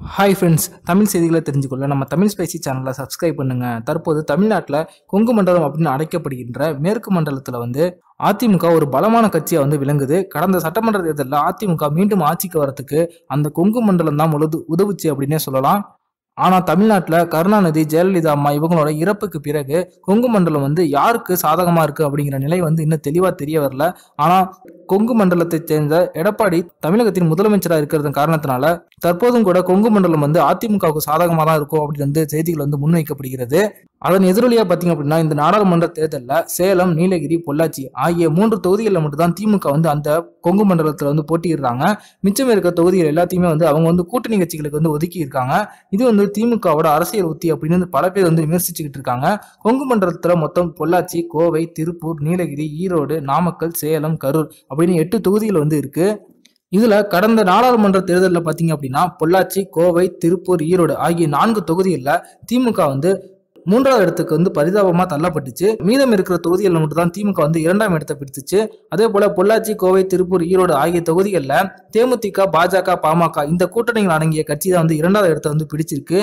Hi friends Tamil செய்திகளை தெரிஞ்சுக்கொள்ள நம்ம Tamil spicy சேனலை சப்ஸ்கிரைப் பண்ணுங்கள் தற்போது தமிழ்நாட்டில் கொங்கு மண்டலம் அப்படின்னு அழைக்கப்படுகின்ற மேற்கு மண்டலத்தில் வந்து அதிமுக ஒரு பலமான கட்சியாக வந்து விளங்குது. கடந்த சட்டமன்ற தேர்தலில் அதிமுக மீண்டும் ஆட்சிக்கு வரத்துக்கு அந்த கொங்கு மண்டலம் தான் உழுது உதவுச்சு அப்படின்னே சொல்லலாம். ஆனால் தமிழ்நாட்டில் கருணாநிதி ஜெயலலிதா அம்மா இவங்களோட இறப்புக்கு பிறகு கொங்கு மண்டலம் வந்து யாருக்கு சாதகமாக இருக்குது அப்படிங்கிற நிலை வந்து இன்னும் தெளிவாக தெரிய வரல. ஆனால் கொங்கு மண்டலத்தைச் சேர்ந்த எடப்பாடி தமிழகத்தின் முதலமைச்சராக இருக்கிறது காரணத்தினால தற்போதும் கூட கொங்கு மண்டலம் வந்து அதிமுகவுக்கு சாதகமாக தான் இருக்கும் அப்படின்னு வந்து செய்திகள் வந்து முன்வைக்கப்படுகிறது. அதன் எதிரொலியாக பார்த்தீங்க அப்படின்னா இந்த நாடாளுமன்ற தேர்தலில் சேலம் நீலகிரி பொள்ளாச்சி ஆகிய மூன்று தொகுதிகளில் மட்டும்தான் திமுக வந்து அந்த கொங்கு மண்டலத்தில் வந்து போட்டியிடுறாங்க. மிச்சம் இருக்க தொகுதிகள் எல்லாத்தையுமே வந்து அவங்க வந்து கூட்டணி கட்சிகளுக்கு வந்து ஒதுக்கி இருக்காங்க. இது வந்து திமுகவோட அரசியல் உத்தி அப்படின்னு பல பேர் வந்து விமர்சிச்சுக்கிட்டு இருக்காங்க. கொங்கு மண்டலத்தில் மொத்தம் பொள்ளாச்சி கோவை திருப்பூர் நீலகிரி ஈரோடு நாமக்கல் சேலம் கரூர் அப்படின்னு எட்டு தொகுதிகள் வந்து இருக்கு. இதுல கடந்த நாடாளுமன்ற தேர்தலில் பார்த்தீங்க அப்படின்னா பொள்ளாச்சி கோவை திருப்பூர் ஈரோடு ஆகிய நான்கு தொகுதிகளில் திமுக வந்து மூன்றாவது இடத்துக்கு வந்து பரிதாபமா தள்ளப்பட்டுச்சு. மீதம் இருக்கிற தொகுதிகளில் மட்டும்தான் திமுக வந்து இரண்டாம் இடத்தை பிடித்துச்சு அதே போல பொள்ளாச்சி கோவை திருப்பூர் ஈரோடு ஆகிய தொகுதிகளில் தேமுதிக பாஜக பாமக இந்த கூட்டணிகள் அடங்கிய கட்சி தான் வந்து இரண்டாவது இடத்தை வந்து பிடிச்சிருக்கு.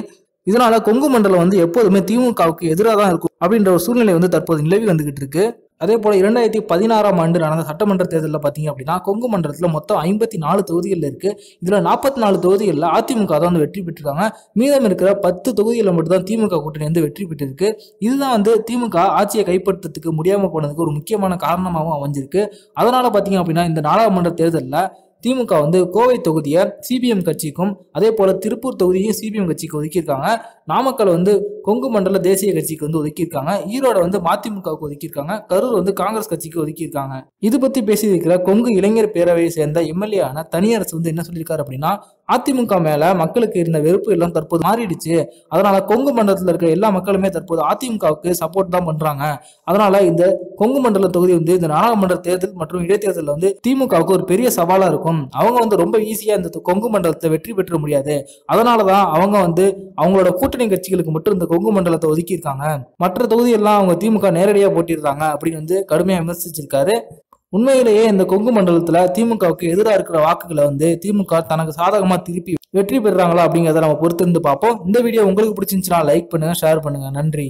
இதனால கொங்கு மண்டலம் வந்து எப்போதுமே திமுகவுக்கு எதிராக தான் இருக்கும் அப்படின்ற ஒரு சூழ்நிலை வந்து தற்போது நிலவி வந்துகிட்டு இருக்கு. அதே போல இரண்டாயிரத்தி பதினாறாம் ஆண்டு நடந்த சட்டமன்ற தேர்தலில் பார்த்தீங்க அப்படின்னா கொங்கு மண்டலத்தில் மொத்தம் ஐம்பத்தி நாலு தொகுதிகள் இருக்கு. இதுல நாற்பத்தி நாலு தொகுதிகளில் அதிமுக தான் வந்து வெற்றி பெற்றிருக்காங்க. மீதம் இருக்கிற பத்து தொகுதிகளில் மட்டும்தான் திமுக கூட்டணி வந்து வெற்றி பெற்றிருக்கு. இதுதான் வந்து திமுக ஆட்சியை கைப்பற்றத்துக்கு முடியாமல் போனதுக்கு ஒரு முக்கியமான காரணமாகவும் அமைஞ்சிருக்கு. அதனால பார்த்தீங்க அப்படின்னா இந்த நாடாளுமன்ற தேர்தலில் திமுக வந்து கோவை தொகுதியை சிபிஎம் கட்சிக்கும் அதே போல திருப்பூர் தொகுதியும் சிபிஎம் கட்சிக்கு ஒதுக்கியிருக்காங்க. நாமக்கல் வந்து கொங்கு மண்டல தேசிய கட்சிக்கு வந்து ஒதுக்கியிருக்காங்க. ஈரோட வந்து மதிமுகவுக்கு ஒதுக்கியிருக்காங்க. கரூர் வந்து காங்கிரஸ் கட்சிக்கு ஒதுக்கியிருக்காங்க. இது பத்தி பேசியிருக்கிற கொங்கு இளைஞர் பேரவையை சேர்ந்த எம்எல்ஏ ஆன தனியரசு வந்து என்ன சொல்லியிருக்காரு அப்படின்னா அதிமுக மேல மக்களுக்கு இருந்த வெறுப்பு எல்லாம் தற்போது மாறிடுச்சு. அதனால கொங்கு மண்டலத்தில் இருக்கிற எல்லா மக்களுமே தற்போது அதிமுகவுக்கு சப்போர்ட் தான் பண்றாங்க. அதனால இந்த கொங்கு மண்டல தொகுதி வந்து இந்த நாடாளுமன்ற தேர்தல் மற்றும் இடைத்தேர்தலில் வந்து திமுகவுக்கு ஒரு பெரிய சவாலா இருக்கும். அவங்க வந்து ரொம்ப ஈஸியா இந்த கொங்கு மண்டலத்தை வெற்றி பெற்ற முடியாது. அதனாலதான் அவங்க வந்து அவங்களோட கூட்டணி கட்சிகளுக்கு மட்டும் இந்த கொங்கு மண்டலத்தை ஒதுக்கியிருக்காங்க. மற்ற தொகுதியெல்லாம் அவங்க திமுக நேரடியாக போட்டியிருக்காங்க அப்படின்னு வந்து கடுமையாக விமர்சிச்சிருக்காரு. உண்மையிலேயே இந்த கொங்கு மண்டலத்துல திமுகவுக்கு எதிராக இருக்கிற வாக்குகளை வந்து திமுக தனக்கு சாதகமா திருப்பி வெற்றி பெறுறாங்களா அப்படிங்கிறத நம்ம பொறுத்திருந்து பார்ப்போம். இந்த வீடியோ உங்களுக்கு பிடிச்சிருந்துச்சுன்னா லைக் பண்ணுங்க ஷேர் பண்ணுங்க. நன்றி.